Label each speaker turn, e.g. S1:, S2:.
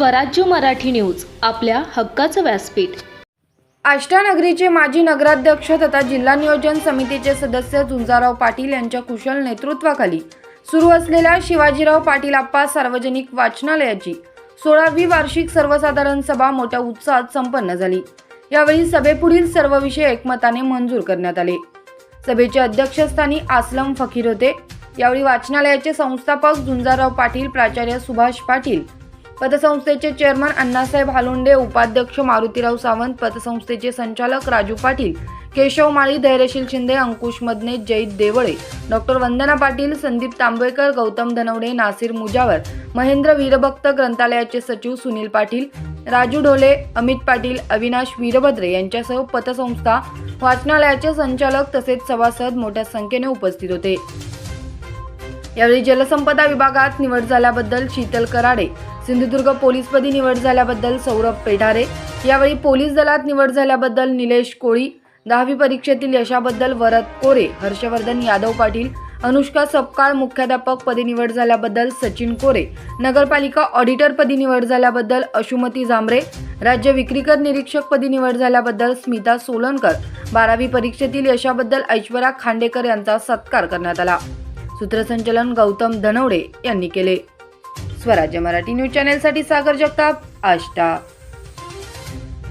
S1: स्वराज्य मराठी न्यूज आपल्या हक्काचं व्यासपीठ.
S2: आष्टानगरीचे माजी नगराध्यक्ष तथा जिल्हा नियोजन समितीचे सदस्य झुंजाराव पाटील यांच्या कुशल नेतृत्वाखाली सुरू असलेल्या शिवाजीराव पाटील आप्पा सार्वजनिक वाचनालयाची सोळावी वार्षिक सर्वसाधारण सभा मोठ्या उत्साहात संपन्न झाली. यावेळी सभेपुढील सर्व विषय एकमताने मंजूर करण्यात आले. सभेच्या अध्यक्षस्थानी आसलम फकीर होते. यावेळी वाचनालयाचे संस्थापक झुंजाराव पाटील प्राचार्य सुभाष पाटील पतसंस्थेचे चेअरमन अण्णासाहेब हालोंडे उपाध्यक्ष मारुतीराव सावंत पतसंस्थेचे संचालक राजू पाटील केशव माळी धैर्यशील शिंदे अंकुश मदने जयित देवळे डॉक्टर वंदना पाटील संदीप तांबेकर गौतम धनवडे नासिर मुजावर महेंद्र वीरभक्त ग्रंथालयाचे सचिव सुनील पाटील राजू ढोले अमित पाटील अविनाश वीरभद्रे यांच्यासह पतसंस्था वाचनालयाचे संचालक तसेच सभासद मोठ्या संख्येने उपस्थित होते. यावेळी जलसंपदा विभागात निवड झाल्याबद्दल शीतल कराडे सिंधुदुर्ग पोलीसपदी निवड झाल्याबद्दल सौरभ पेढारे यावेळी पोलीस दलात निवड झाल्याबद्दल निलेश कोळी दहावी परीक्षेतील यशाबद्दल वरद कोरे हर्षवर्धन यादव पाटील अनुष्का सपकाळ मुख्याध्यापक पदी निवड झाल्याबद्दल सचिन कोरे नगरपालिका ऑडिटर पदी निवड झाल्याबद्दल अशुमती जांभरे राज्य विक्रीकर निरीक्षक पदी निवड झाल्याबद्दल स्मिता सोलनकर बारावी परीक्षेतील यशाबद्दल ऐश्वर्या खांडेकर यांचा सत्कार करण्यात आला. सूत्रसंचलन गौतम धनवडे यांनी केले. स्वराज्य मराठी न्यूज चॅनेलसाठी सागर जगताप आष्टा.